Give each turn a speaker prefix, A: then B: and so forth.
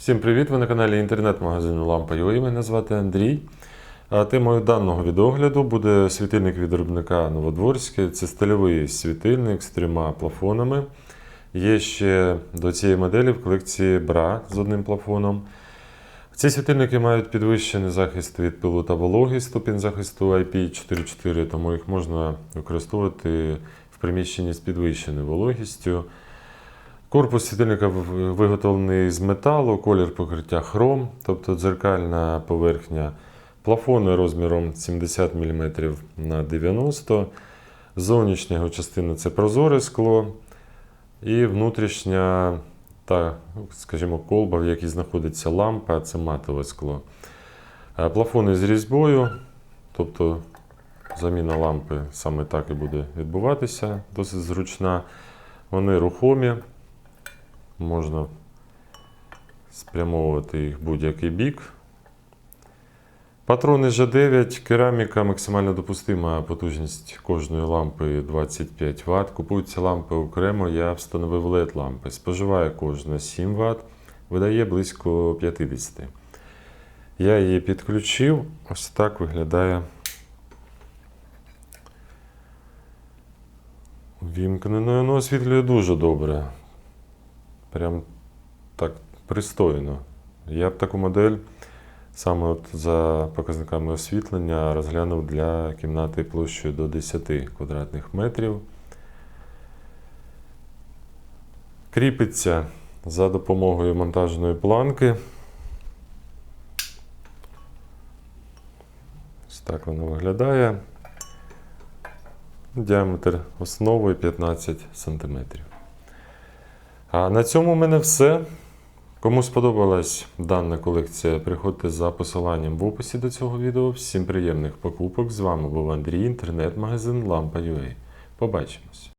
A: Всім привіт! Ви на каналі інтернет-магазину Лампа.ua. Мене звати Андрій. Темою даного відогляду буде світильник від виробника Новодворське. Це стильовий світильник з трьома плафонами. Є ще до цієї моделі в колекції бра з одним плафоном. Ці світильники мають підвищений захист від пилу та вологи, ступінь захисту IP44, тому їх можна використовувати в приміщенні з підвищеною вологістю. Корпус світильника виготовлений з металу, колір покриття хром, тобто дзеркальна поверхня плафону розміром 70 мм на 90 Зовнішня його частина це прозоре скло, і внутрішня та, скажімо, колба, в якій знаходиться лампа, це матове скло. Е, Плафони з різьбою, тобто заміна лампи саме так і буде відбуватися, досить зручна. Вони рухомі, можна спрямовувати їх будь-який бік. Патрони G9, кераміка, максимально допустима потужність кожної лампи 25 Вт. Купуються лампи окремо, я встановив LED лампи. Споживає кожна 7 Вт, видає близько 50. Я її підключив. Ось так виглядає вімкнено. Воно освітлює дуже добре. Прям так пристойно. Я б таку модель саме от за показниками освітлення розглянув для кімнати площею до 10 квадратних метрів. Кріпиться за допомогою монтажної планки. Ось так воно виглядає. Діаметр основи 15 см. А на цьому в мене все. Кому сподобалась дана колекція, приходьте за посиланням в описі до цього відео. Всім приємних покупок. З вами був Андрій, інтернет-магазин Lampa.ua. Побачимось!